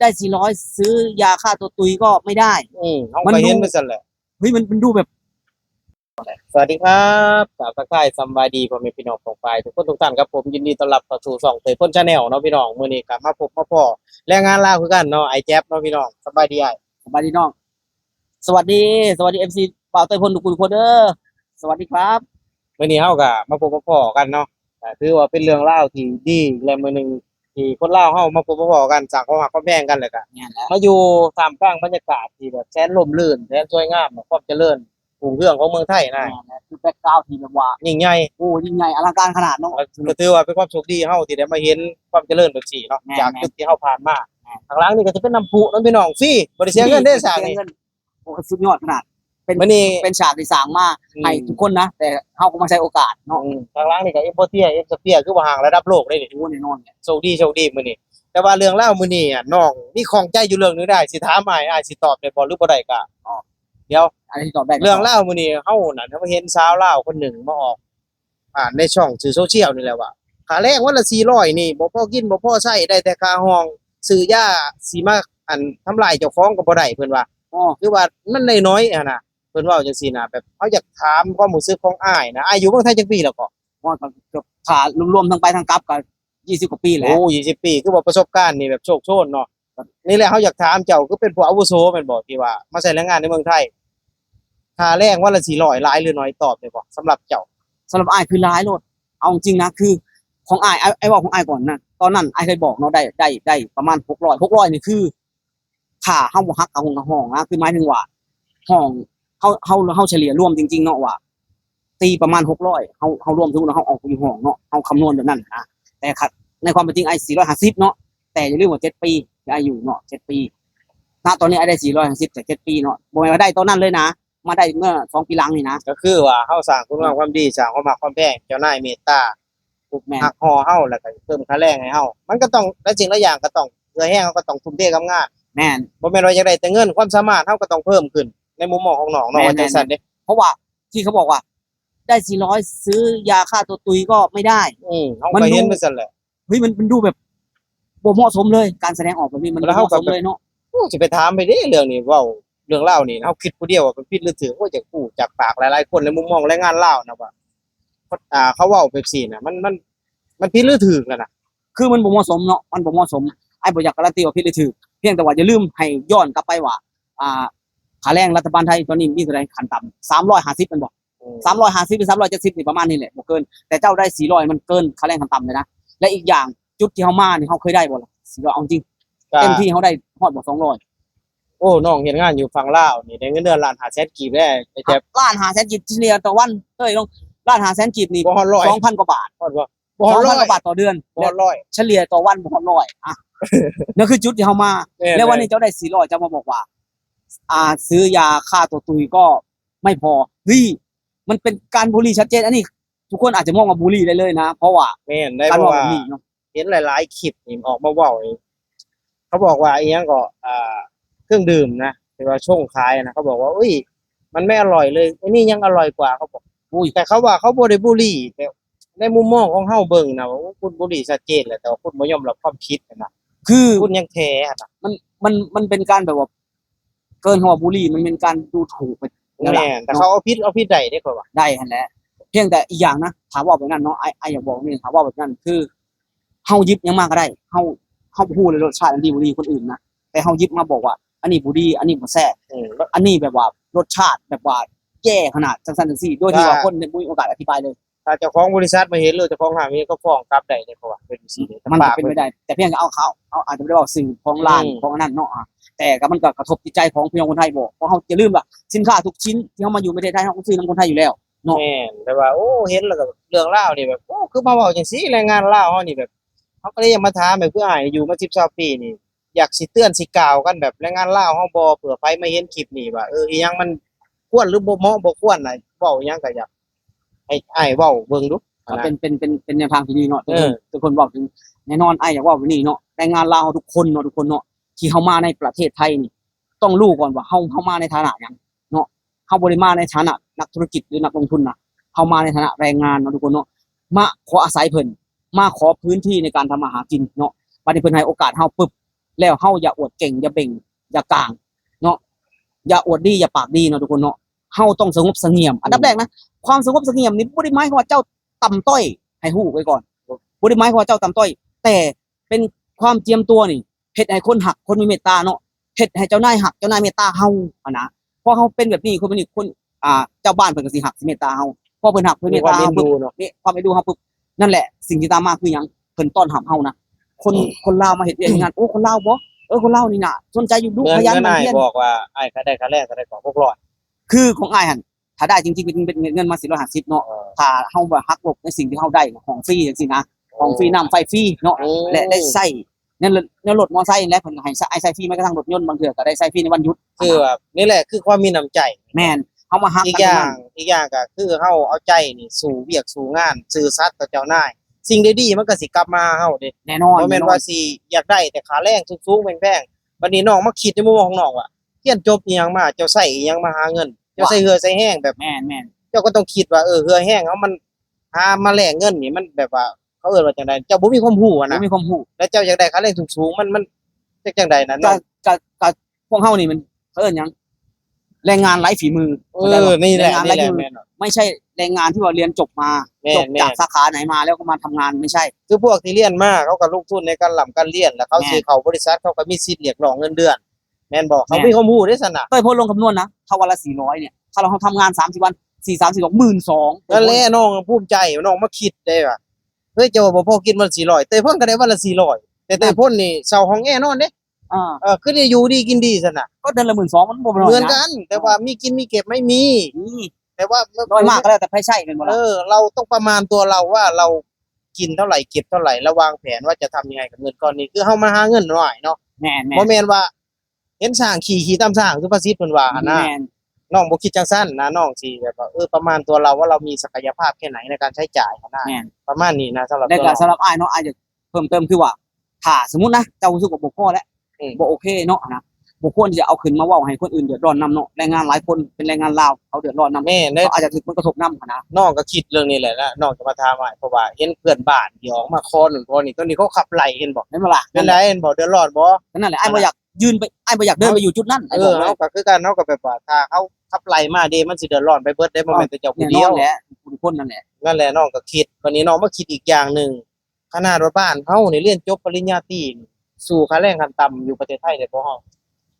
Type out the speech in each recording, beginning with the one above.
ได้สี่ร้อยซื้อยาฆ่าตัวตุยก็ไม่ได้ อืมเขามันก็เห็นดูไปสั่นแหละ เฮ้ยมันมันดูแบบ สวัสดีครับกราบทักทายสำบายดีพ่อแม่พี่น้องของไปทุกคนทุกท่านครับผมยินดีต้อนรับเข้าสู่ช่องเตยพ่นชาแนลเนาะพี่น้องมื้อนี้กลับมาพบมาพ่อแรงงานลาวคือกันเนาะไอ้แจ๊บเนาะพี่น้องสบายดีไอ้สวัสดีน้อง สวัสดี สวัสดีเอฟซีเป่าเตยพลทุกคนทุกคนเด้อสวัสดีครับ มื้อนี้เฮาก็มาพบมาพ่อกันเนาะก็ถือว่าเป็นเรื่องเล่าวที่ดีและมื้อหนึง ที่คนลาวเฮามาพบมาพ่อกันจากความรักความแพงกันเลยก็เนี่ยแหละมาอยู่ท่ามกลางบรรยากาศที่แบบแสนร่มรื่นแสนสวยงามความเจริญรุ่งเรืองของเมืองไทยนะเนี่ยแหละคือแบ็กกราวด์ที่แบบว่ายิ่งใหญ่โอ้ยิ่งใหญ่อลังการขนาดเนาะ ก็ถือว่าเป็นความโชคดีเฮาที่ได้มาเห็นความเจริญแบบนี้เนาะแม่นจากแม่นจุดที่เฮาผ่านมาแม่น ทางหล่างนี่ก็จะเป็นน้ำพุน้ำพี่น้องฟรีบ่ได้เสียเงินเด้อสร้างนี่เสียเงินโอ้สุดยอดขนาด เป็นมื้อนี้เป็นฉากที่สร้างมาให้ทุกคนนะ แต่เขาก็มาใช้โอกาสเนาะอืมทางหล่างนี่ก็เอ็มโพเทียเอ็มสเปียคือว่าห่างระดับโลกได้นี่โอ้แน่นอนเนี่ยโชคดีโชคดีมื้อนี้แต่ว่าเรื่องเล่าวมื้อนี้อะน้องมีของใจอยู่เรื่องหนึงได้สิถามอ้ายอ้ายสิตอบได้บ่หรือบ่ได้ก็เดี๋ยวอะไรที่ตอบได้ก็เรื่องเล่าวมื้อนี้เฮาน่ะถ้าเห็นสาวลาวคนหนึ่งมาออก อ่านในช่องสื่อโซเชียลนี่แหละว่าค่าแรงวันละ400นี่บ่พอกินบ่พอใช้ได้แต่ค่าห้องซื้อยาสิมาอันทำลายเจ้าของก็บ่ได้เพิ่นว่า อ๋อคือว่ามันน้อยๆอะนะเพิ่นเว้าจังซี่นะแบบเขาอยากถามความรู้สึกของอ้ายนะอ้ายอยู่เมืองไทยจักปีแล้วก็ว่าก็เกือบขารวมๆทั้งไปทั้งกลับก็ยี่สิบกว่าปีแหล้วโอ้20ปีคือว่าประสบการณ์นี่แบบโชคโชนเนาะนี่แหละเขาอยากถามเจ้าคือเป็นผู้อาวุโสแม่นบ่ที่ว่า มาใช้แรงงานในเมืองไทยค่าแรงวันละ400หลายหรือน้อยตอบได้บ่สำหรับเจ้าสำหรับไอ้ายคือร้ายโลดเอาจริงนะคือ ของไอ้ายไอ้ไอ้บอกของไอ้ายก่อนนะตอนนั้นไอ้ายเคยบอกเนาะได้ได้ได้ประมาณหกร้อยหกร้อยนี่คือค่าห้องฮักเอาห้องกับห้องนะคือหมายถึงว่าห้อง เฮาเฮาเฮาเฉลี่ยรวมจริงๆเนาะว่าตีประมาณหกร้อยเฮาเฮารวมทุกคนเฮาออกอยู่ห้องเนาะเฮาคำนวณแบบนั้นนะแต่ขัดในความเป็นจริงไอ้สี่ร้อยห้าสิบเนาะแต่อย่าลืมว่าเจ็ดปีที่ไอ้อยู่เนาะเจ็ดปีณตอนนี้ไอ้ได้สี่ร้อยห้าสิบแต่เจ็ดปีเนาะบอกว่าได้ตอนนั้นเลยนะ มาได้เมื่อสองปีหลังนี่นะก็คือว่าเฮาสร้างคุณงามความดีสร้างความรักความแพงเจ้านายเมตตาแม่นหักคอเฮาแล้วก็เพิ่มค่าแรงให้เฮามันก็ต้องและสิ่งละอย่างก็ต้องเพื่อแห้งเขาก็ต้องทุ่มเทกับงานแม่นบ่แม่นว่าอยากได้แต่เงินความสามารถเฮาก็ต้องเพิ่มขึ้น ในมุมมองของน้องเนาะแม่น ว่าจังซั่นเด้เพราะว่าที่เขาบอกว่า ได้สี่ร้อยซื้อยาฆ่าตัวตุยก็ไม่ได้ อืมเฮามันก็ดู เห็นไปซั่นแหละ เฮ้ยมันมันดูแบบบ่เหมาะสมเลย การแสดงออกแบบนี้มันแล้บ่วเหเขามาะก็สมเลยเนาะโอ้สิไปถามไปเด้เรื่องนี้เว้าเรื่องเล่าวนี่เฮาคิดผู้เดียวว่าเป็นผิดหรือถูกโอ้จากผู้จากปากหลายๆคนในมุมมองแรงงานลาวนะว่าเขาอ่าเขาเว้าแบบซี่น่ะมันมันมันผิดหรือถูกนั่นน่ะคือมันบ่เหมาะสมเนาะมันบ่เหมาะสมไอ้บ่อยากการันตีว่าผิดหรือถูกเพียงแต่ว่าอย่าลืมให้ย้อนกลับไปว่า อ่า ค่าแรงรัฐบาลไทยตอนนี้มีเท่าไหร่ขั้นต่ำ350มันบอกอืม350หรือ370นี่ประมาณนี้แหละบ่เกิน แต่เจ้าได้400มันเกินค่าแรงขั้นต่ำเลยนะ และอีกอย่างจุดที่เฮามานี่เฮาเคยได้บ่ล่ะ400เอาจริงก็เต็มที่เฮาได้ฮอดบ่200โอ้น้องเฮ็ดงานอยู่ฝั่งลาวนี่ได้เงินเดือนล้าน5แสนกีบได้ไอ้แจ๊บล้านหาแสนกีบเฉลี่ยต่อวันเอ้ยลงล้านหาแสนกีบนี่บ่ฮอดร้อยสองพันกว่าบาทฮอดบ่สบ่อฮอดงร้พัอนยกว่าบาทต่อเดือนบ่ฮอดร้อยเฉลี่ยต่อวันบ่ฮอดร้อยอะนั่นคือจุดที่เฮามาแม่นแล้ววันนี้เจ้าได้สี่ร้อยเจ้ามาบอกว่า อ่าซื้อยาฆ่าตัวตุยก็ไม่พอเฮ้ยมันเป็นการบูลลี่ชัดเจนอันนี้ ทุกคนอาจจะมองว่าบูลลี่ได้เลยนะ เพราะว่าแม่นได้การเพว่าราะแบว่าบนี้เนาะเห็นหลายๆคลิปนี่ออกมาเว้านี่เขาบอกว่าอีหยังก็อ่าเครื่องดื่มนะที่ว่าช่วงขายนะเขาบอกว่าอุ้ย มันไม่อร่อยเลยอันนี้ยังอร่อยกว่าเขาบอก อุ้ยแต่เขาว่าเขาบ่ได้บุหรี่แต่ในมุมมองของเฮาเบิ่งนะว่าคุณบุหรี่ชัดเจนแหละแต่ว่าคุณบ่ยอมรับความผิดนะคือ คุณยังแท้อะนะมันมันมันเป็นการแบบว่า เกินคำว่าบูลลี่มันเป็นการดูถูกไปแล้วล่ะแม่นแต่เขาเอาผิดเอาผิดได้เด้อเขาว่าได้หันแหละเพียงแต่อีกอย่างนะถามว่าแบบนั้นเนาะไอไออยากบอกนี่ถามว่าแบบนั้นคือเฮาหยิบหยังมากก็ได้เฮาเฮาพูดเลยรสชาติอันดีบุรีคนอื่นนะแต่เฮาหยิบมาบอกว่า อันนี้บุรีอันนี้บ่แซ่บอืม อันนี้แบบว่ารสชาติแบบว่าแย่ขนาดจังซั่นจังซี่โดยที่ว่าคนไม่มีโอกาสอธิบายเลย ถ้าเจ้าของบริษัทมาเห็นหรือเจ้าของห้างนี้ก็ฟ้องกลับได้เด้อเขาว่าเป็นสิแต่มันปาก็กเป็นไม่ได้ แต่เพียงแต่เอาเขาเอาอาจจะไม่ได้บอกสื่อของร้านอืมของอันนั้นเนาะอะแต่ก็มันก็กระทบจิตใจของพี่น้องคนไทยบ่เพราะเฮาจะลืมว่าสินค้าทุกชิ้นที่เฮามาอยู่ประเทศไทยเฮาก็ซื้อนํคนไทยอยู่แล้วเนาะแม่นแต่ว่าโอ้เห็นแล้วก็เรื่องราวนี่แบบโอ้คือมาเว้าจังซี่แรงงานลาวเฮานี่แบบเขาก็เลยยังมาถามแบบคืออ้ายอยู่มา10 20ปีนี่อยากสิเตือนสิกล่าวกันแบบแรงงานลาวเฮาบ่เผื่อไฟมาเห็นคลิปนี่ว่าเอออีหยังมันควรหรือบ่เหมาะบ่ควรน่ะเว้าอีหยังก็อยาก ให้อ้ายเว้าเบิ่งดูก็เป็นเป็นเป็นเป็นแนวทางที่ดีเนาะทุกเอคอนทุกคนบอกถึงแน่นอนไอ้อยากว่าวันนี้เนาะแรงงานลาวทุกคนเนาะทุกคนเนาะที่เข้ามาในประเทศไทยนี่ ต้องรู้ก่อนว่าเฮาเข้ามาในฐานะหยังเนาะเฮาบ่ได้มาในฐานะนักธุรกิจหรือนักลงทุนนะเฮามาในฐานะแรงงานเนาะทุกคนเนาะมาขออาศัยเพิ่นมาขอพื้นที่ในการทำมาหากินเนาะบัดนี้เพิ่นให้โอกาสเฮาปึ๊บแล้วเฮาอย่าอวดเก่งอย่าเบ่งอย่ากลาง เนาะอย่าอวดดีอย่าปากดีเนาะทุกคนเนาะ เฮาต้องสงบเสงี่ยม อันดับแรกนะความสงบเสงี่ยมนี่บ่ได้หมายความว่าเจ้าต่ำต้อย ให้ฮู้ไว้ก่อนบ่ได้หมายความว่าเจ้าต่ำต้อย แต่เป็นความเจียมตัวนี่เฮ็ดให้คนหักคนมีเมตตาเนาะเฮ็ดให้เจ้านายหักเจ้านายเมตตาเฮาอะนะพอเฮาเป็นแบบนี้คนเป็นอีกคนอ่าเจ้าบ้านเพิ่นก็สิหักสิเมตตาเฮาพอเพิ่นหักเพิ่นเมมีตความตาเอ็เฮานปุ๊บดูเนาะนี่ความไปดูเฮาปุ๊บนั่นแหละสิ่งที่ตามมาคือหยังเพิ่นต้อนรับเฮานะคนคนลาวมาเฮ็ดเวียกเฮ็ดงานโอ้คนลาวบ่เออคนลาวนี่น่ะสนใจอยู่ดูเงินขยันก็หมั่นานยเพียรบอกว่าไอ้ายก็ได้ค่าแรกก็ได้ของพวกร้อย คือของอ้ายหั่นถ้าได้จริงๆเป็นเป็นเงินมา450เนาะเออถ้าเฮาบ่หักลบในสิ่งที่เฮาได้ของฟรีจังซี่นะของฟรีน้ำไฟฟรีเนาะอืมและได้ใช้นั่นรถนั่นรถมอไซค์และเพิ่นก็ให้ใช้ไอ้ใช้ฟรีแม้กระทั่งรถยนต์บางเทื่อก็ได้ใช้ฟรีในวันหยุดคือแบบนี่แหละคือความมีน้ำใจแม่นเฮามาฮักอีกกันอตรงย่างนั้นอีกอย่างก็คือเฮาเอาใจนี่สู่เวียกสู่งานสื่อสัตย์ต่อเจ้านายสิ่งดีๆมันก็สิกลับมาหาเฮาเด้แน่นอนบ่แม่นว่าสิอยากได้แต่ค่าแรงสูงๆแพงๆบัดนี้น้องมาคิดในมุมมองของน้องว่าเรียนจบอีหยังมาเจ้าใช้อีหยังมาหาเงิน เจ้าใช้เหือใช้แห้งแบบ แม่นแม่นเจ้าก็ต้องคิดว่าเออเหือแห้งเฮามันหามาแลกเงินนี่มันแบบว่า เขาเอิ้นว่าจังไดเจ้าบ่มีความรู้อะบ่นะมีความรู้แล้วเจ้าอยากได้ค่าแรงสูงๆมันมันจักจังใดนะก็น้องก็ก็พวกเฮานี่มันเอิ้นหยังแรงงานไร้ฝีมือเออนี่แหละแรงงานนี่ไร้แหฝีละมือแม่นไม่ใช่แรงงานที่ว่าเรียนจบมาแม่นจบจากแม่น สาขาไหนมาแล้วก็มาทำงานไม่ใช่ คือพวกที่เรียนมาเขาก็ลงทุนในการหล่ำการเรียนแล้วเขาแม่น สิเข้าบริษัทเขาก็มีสิทธิ์เรียกร้องเงินเดือน แม่นบอกเขาแม่นมีความรู้ได้สนะเคยโพสต์ลงคำนวณนะถ้าวันละ400เนี่ยถ้าเราทำงาน30วัน4 3 4 2 12,000นั่นแหละน้องภูมิใจน้องมาคิดได้ว่าเฮ้ยเจ้าบ่พอกินวัน400เตยพ่นก็ได้วันละ400แต่เตยพ่นนี่เซาห้องแอร์นอนเด้อ่าเออคือได้อยู่ดีกินดีซั่นน่ะก็เดือนละ12,000มันบ่น้อยเหมือนนะกัน แต่ว่ามีกินมีเก็บไม่มีนี่แต่ว่าน้อยมากก็แล้วแต่ไผใช้เป็นบ่เอล่ะอเราต้องประมาณตัวเราว่าเรากินเท่าไหร่เก็บเท่าไหร่แล้ววางแผนว่าจะทำยังไงกับเงินก้อนนี้คือเฮามาหาเงินหน่อยเนาะแม่นแม่บ่นแม่นว่า เห็นสร้างขี่ขี่ตามสร้างคือภาษีเพิ่นว่าหั่นนะแม่นน้องบ่คิดจังซั่นนะน้องสิแบบว่าเออประมาณตัวเราว่าเรามีศักยภาพแค่ไหนในการใช้จ่ายหั่นนะแม่นประมาณนี้นะสำหรับแล้วตัวก็เราสำหรับอ้ายเนาะอ้ายจะเพิ่มเติมคือว่าถ้าสมมุตินะเจ้ารู้สึกว่าบ่พอแล้วอืมบ่โอเคเนาะนะบ่ควรที่จะเอาขึ้นมาเว้าให้คนอื่นเดือดร้อนนํเนาะแรงงานหลายคนเป็นแรงงานลาวเขาเดือดร้อนนํแม่ได้เขาอาจจะถูกผลกระทบนํนะน้องก็คิดเรื่องนี้แหละนะน้องจะมาถามว่าเพราะว่าเห็นเพื่อนบ้านที่ออกมาคอหนึ่งคนนี่ตัวนี้เขาขับไล่เห็นบ่เห็นบ่ล่ะเป็นไรเห็นบ่เดือดร้อนบ่นั่นแหละไอ้บ่อยาก ยืนไปไอ้บ่อยากเดินไปอยู่จุดนั้นไอ้เอบออกเลยเฮาก็คือกันเฮาก็แบบว่าถ้าเขาขับไล่มาเด้มันสิเดือดร้อนไปเบิดได้บ่แม่นแต่เจ้าแน่ผู้นเดีอยวนแหละทุกคนนั่นแหละนั่นแหละน้องก็คิดวันนี้น้องมาคิดอีกอย่างหนึงขนาดว่าบ้านเฮานี่เรียนจบปริญญาตรีนี่สู่ค่าแรงขั้นต่ำอยู่ประเทศไทยได้บ่เฮา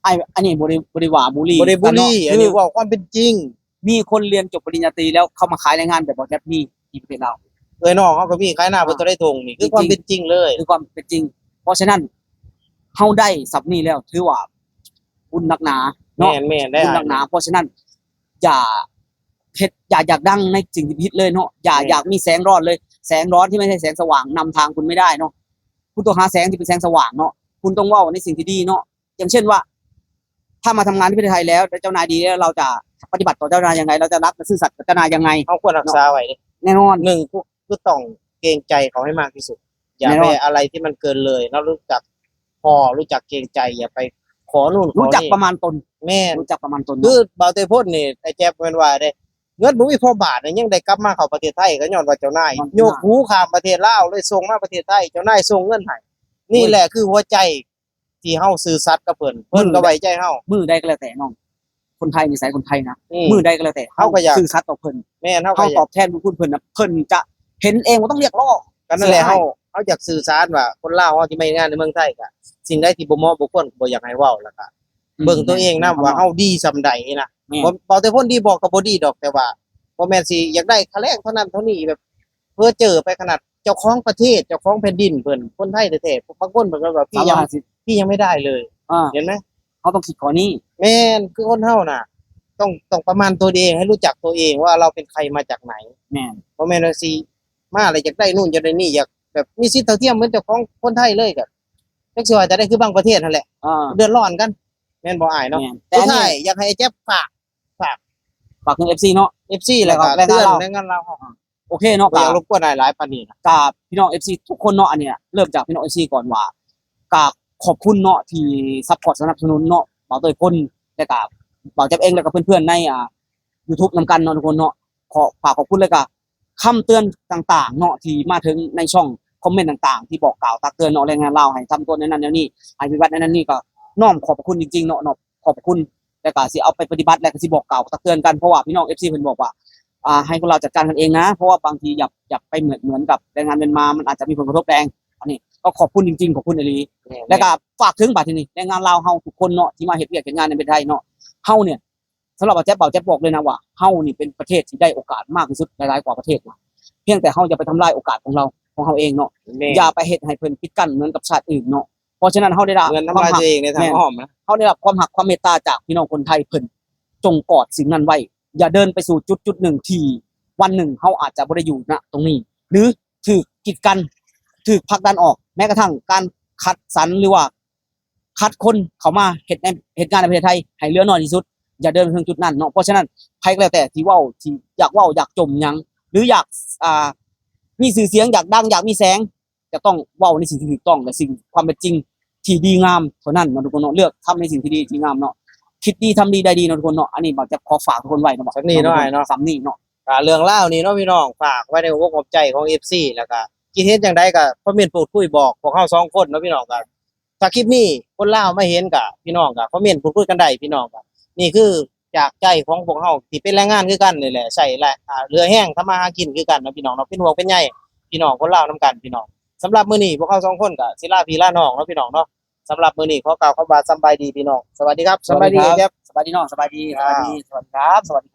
ไอ้อันนี้บ่ได้บ่ได้ว่าบุรีบ่ได้บุรีแต่อันเนาะนี้คือเว่าความเป็นจริง มีคนเรียนจบปริญญาตรีแล้วเข้ามาขายแรงงานแบบบ่แทบมีที่ประเทศเรา เอ้ยน้องเขาก็มีขายหน้าเพิ่นตัวได้ทงนี่คือความเป็นจริงเลย คือความเป็นจริง เพราะฉะนั้น เฮาได้สับนี้แล้ว ถือว่าบุญหนักหนาเนาะแม่นแม่นได้บุญหนักหนา เพราะฉะนั้น อย่าเฮ็ดอย่าอยากดังในสิ่งที่ผิดเลยเนาะอย่าอยากมีแสงร้อนเลย แสงร้อนที่ไม่ใช่แสงสว่างนำทางคุณไม่ได้เนาะคุณต้องหาแสงที่เป็นแสงสว่างเนาะคุณต้องเว่าในสิ่งที่ดีเนาะอย่างเช่นว่า ถ้ามาทำงานที่ประเทศไทยแล้วเจ้านายดีแล้วเราจะปฏิบัติต่อเจ้านายยังไง เราจะรักและซื่อสัตย์กับเจ้านายยังไงเฮาควรรักษาไว้เด้แน่นอน หนึ่งคือคือต้องเกรงใจเขาให้มากที่สุด อย่าแน่นไปอน อะไรที่มันเกินเลยแล้วรู้จัก พอรู้จักเกรงใจอย่าไปขอนู่นขอรู้จักนี่ประมาณตน แม่นรู้จักประมาณตนคืเนาะอบ่าวเตยพ่นนี่ไอ้แจ๊บแม่นว่าได้เงินบ่มีพอบาทเนี่ยยังได้กลับมาเข้าประเทศไทยก็ย้อนว่าเจ้านายโยกหูข้ามประเทศลาวเลยส่งมาประเทศไทยเจ้านายส่งเงินให้นี่แหละคือหัวใจที่เฮาซื่อสัตย์กับเพิ่นเพิ่นก็ไว้ใจเฮามือใดก็แล้วแต่น้อง คนไทยนิสัยคนไทยนะอืม มือใดก็แล้วแต่เขาก็อยาก ซื่อสัตย์ต่อเพิ่นแม่นเฮาก็เขาอยาตอกบแทนบุญคุณเพิ่นนะเพิ่นจะเห็นเองว่าต้องเรียกร้อง กันนั่นแหละเสียหาย เฮา เฮาอยากสื่อสารว่าคนลาวเฮาที่ไม่งานในเมืองไทยก็สิ่งใดที่บ่เหมาะบ่ควรก็บ่อยากให้เว้าแล้วก็เบิ่งตัวเองนํว่าเฮาดีซำใดนะแม่นบ่บ่แต่คนดีบอกก็บ่ดีดอกแต่ว่าบ่แม่นสิอยากได้ค่าแรงเท่านั้นเท่านี้แบบ เพื่อเจอไปขนาดเจ้าของประเทศเจ้าของแผ่นดินเพิ่นคนไทยแท้ๆบางคนเพิ่นก็ว่าพี่สามยัร้องยห้าสิบพี่ยังไม่ได้เลยอ่าเห็นไหมเขาต้องคิดข้อนี้แม่นคือคนเฮาน่ะต้องต้องประมาณตัวเองให้รู้จักตัวเองว่าเราเป็นใครมาจากไหนแม่นบ่แม่นว่าสิมาอะไรอยากได้นู่นอยากได้นี่อยาก แบบมีสิทธิ์เท่าเทียมเหมือนเจ้าของคนไทยเลยก็จักสิว่าจะได้คือบางประเทศนั่นแหละ อ่าเดือดร้อนกันแม่นบ่อายเนาะแม่นแต่สุดอันนี้ท้ายอยากให้ไอ้แจ๊บฝาก ฝากถึง FC เนาะ FC แล้วก็แรงงานเตือนเรา แรงงานเราโอเคเนาะบ่อยากกับรบกวนหลายๆปานนี้นะ กับพี่น้อง FC ทุกคนเนาะอันเนี้ยเริ่มจากพี่น้อง FC ก่อนว่ากับขอบคุณเนาะที่ซัพพอร์ตสนับสนุนเนาะเบาเตยคนและกับเบาเจ็บเองแล้วก็เพื่อนๆในอ่า YouTube นำกันเนาะทุกคนเนาะขอฝากขอบคุณเลยกับคำเตือนต่าง ๆ เนาะที่มาถึงในช่อง คอมเมนต์ต่างๆ ที่บอกกล่าวตักเตือนเนาะแรงงานลาวให้ทำตัวนั้นนั้นแนวนี้ให้ปฏิบัตินั้นนั้นนี่ก็น้อมขอบคุณจริงๆเนาะเนาะขอบคุณแต่ก็สิเอาไปปฏิบัติแล้วก็สิบอกกล่าวตักเตือนกันเพราะว่าพี่น้อง FC เพิ่นบอกว่าอ่าให้พวกเราจัดการกันเองนะ เพราะว่าบางทีอยากอยากไปเหมือนเหมือนกับแรงงานเมียนมา มันอาจจะมีผลกระทบแรงอันนี้ก็ขอบคุณจริงๆขอบคุณอลีแล้วก็ฝากถึงบัดทีนี้แรงงานลาวเฮาทุกคนเนาะที่มาเฮ็ดเวียกเฮ็ดงานในประเทศไทยเนาะเฮาเนี่ยสำหรับอาแจ๊บเบาแจ๊บบอกเลยนะว่าเฮานี่เป็นประเทศที่ได้โอกาสมากที่สุดหลายๆกว่าประเทศเพียงแต่เฮาอย่าไปทำลายโอกาสของเรา ของเฮาเองเนาะแม่อย่าไปเฮ็ดให้เพิ่นปิดกั้นเหมือนกับชาติอื่นเนาะเพราะฉะนั้นเฮาได้รับเงินความน้ำลายหักตัวเองในทางอ้อมนะเฮาได้รับความหักความเมตตาจากพี่น้องคนไทยเพิ่นจงกอดสิ่งนั้นไว้อย่าเดินไปสู่จุดจุดๆหนึ่งที่วันหนึ่งเฮาอาจจะบ่ได้อยู่ณตรงนี้ หรือถูกกีดกันถูกผลักดันออกแม้กระทั่งการคัดสรรหรือว่า คัดคนเขามาเฮ็ดในเหตุการณ์ในประเทศไทยให้เหลือน้อยที่สุด อย่าเดินไปถึงจุดนั้นเนาะเพราะฉะนั้นใครก็แล้วแต่ที่เว้าที่อยากเว้าอยากจมหยังหรืออยากอ่า มีสื่อเสียงอยากดังอยากมีแสงจะต้องเว้าในสิ่งที่ถูกต้องและสิ่งความเป็นจริงที่ดีงามเท่านั้นเนาะทุกคนเนาะเลือกทำในสิ่งที่ดีที่งามเนาะคิดดีทำดีได้ดีเนาะทุกคนเนาะอันนี้บอกจะขอฝากทุกคนไว้เนาะสำนีเนาะอ้ายเนาะสำนีเนาะอ่าเรื่องเล่าวนี่เนาะพี่น้องฝากไว้ในหัวอกใจของ FC แล้วก็คิดเห็นจังไดก็คอมเมนต์พูดคุยบอกพวกเฮาสองคนเนาะพี่น้องก็ถ้าคลิปนี้คนลาวมาเห็นก็พี่น้องก็คอมเมนต์พูดคุยกันได้พี่น้องก็นี่คือ จากใจของพวกเฮาที่เป็นแรงงานคือกันนี่แหละใส่แหละอ่าเรือแห้งทำมาหากินคือกันเนาะพี่น้องเนาะเป็นห่วงเป็นใยพี่น้องคนลาวนํกันพี่น้องสำหรับมื้อนี้พวกเฮาสองคนก็สิลาพี่ลาน้องเนาะพี่น้องเนาะสำหรับมื้อนี้ขอกล่าวคำว่าสำบายดีพี่น้องสวัสดีครับสำบายดีครับสบายดีเนาะสบายดีสบายดีสวัสดีครับสวัสดีครับ